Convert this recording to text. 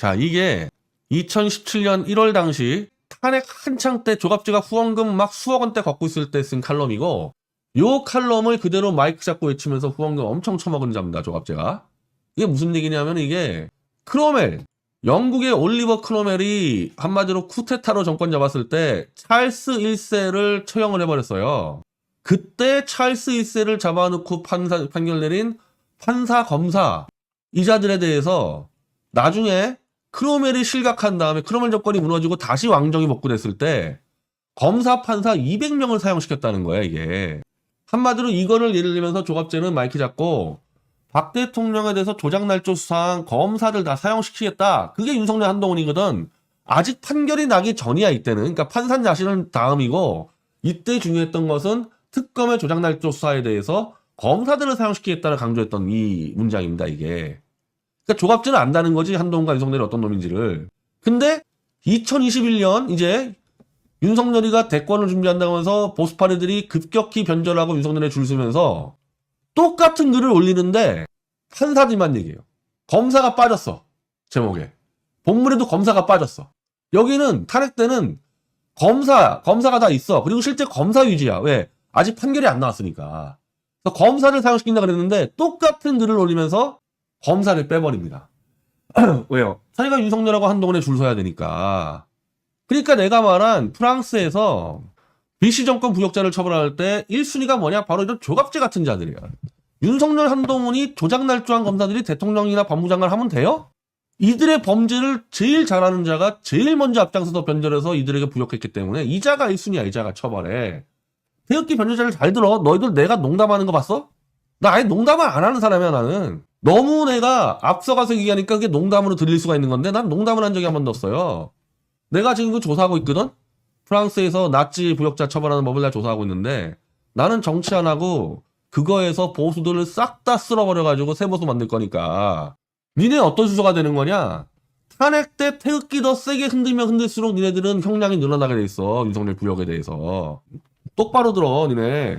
자, 이게 2017년 1월 당시 탄핵 한창 때 조갑제가 후원금 막 수억 원대 걷고 있을 때 쓴 칼럼이고 요 칼럼을 그대로 마이크 잡고 외치면서 후원금 엄청 처먹은 자입니다. 조갑제가. 이게 무슨 얘기냐면 이게 크로멜 영국의 올리버 크로멜이 한마디로 쿠데타로 정권 잡았을 때 찰스 1세를 처형을 해버렸어요. 그때 찰스 1세를 잡아놓고 판사, 판결 내린 판사, 검사, 이자들에 대해서 나중에 크로멜이 실각한 다음에 크로멜 정권이 무너지고 다시 왕정이 복구됐을 때 검사, 판사 200명을 사용시켰다는 거야, 이게. 한마디로 이거를 예를 들면서 조갑제는 마이크 잡고 박 대통령에 대해서 조작날조 수사한 검사들 다 사용시키겠다. 그게 윤석열 한동훈이거든. 아직 판결이 나기 전이야, 이때는. 그러니까 판사 자신은 다음이고, 이때 중요했던 것은 특검의 조작날조 수사에 대해서 검사들을 사용시키겠다를 강조했던 이 문장입니다, 이게. 그러니까 조갑제는 안다는 거지, 한동훈과 윤석열이 어떤 놈인지를. 근데 2021년 이제 윤석열이가 대권을 준비한다고 하면서 보수파리들이 급격히 변절하고 윤석열에 줄 서면서 똑같은 글을 올리는데 판사들만 얘기해요. 검사가 빠졌어. 제목에. 본문에도 검사가 빠졌어. 여기는 탄핵 때는 검사, 검사가 다 있어. 그리고 실제 검사 위주야. 왜? 아직 판결이 안 나왔으니까. 검사를 사용시킨다 그랬는데 똑같은 글을 올리면서 검사를 빼버립니다. 왜요? 자기가 윤석열하고 한동훈에 줄 서야 되니까. 그러니까 내가 말한 프랑스에서 BC 정권 부역자를 처벌할 때 1순위가 뭐냐? 바로 이런 조갑제 같은 자들이야. 윤석열 한동훈이 조작 날조한 검사들이 대통령이나 법무장관을 하면 돼요? 이들의 범죄를 제일 잘하는 자가 제일 먼저 앞장서서 변절해서 이들에게 부역했기 때문에 이 자가 1순위야, 이 자가 처벌에. 태극기 변절자를 잘 들어. 너희들 내가 농담하는 거 봤어? 나 아예 농담을 안 하는 사람이야, 나는. 너무 내가 앞서가서 얘기하니까 그게 농담으로 들릴 수가 있는 건데 난 농담을 한 적이 한 번도 없어요. 내가 지금 그 조사하고 있거든? 프랑스에서 나치 부역자 처벌하는 법을 내가 조사하고 있는데 나는 정치 안 하고 그거에서 보수들을 싹 다 쓸어버려가지고 새 보수 만들 거니까 니네 어떤 수소가 되는 거냐? 탄핵 때 태극기 더 세게 흔들면 흔들수록 니네들은 형량이 늘어나게 돼 있어 윤석열 부역에 대해서 똑바로 들어 니네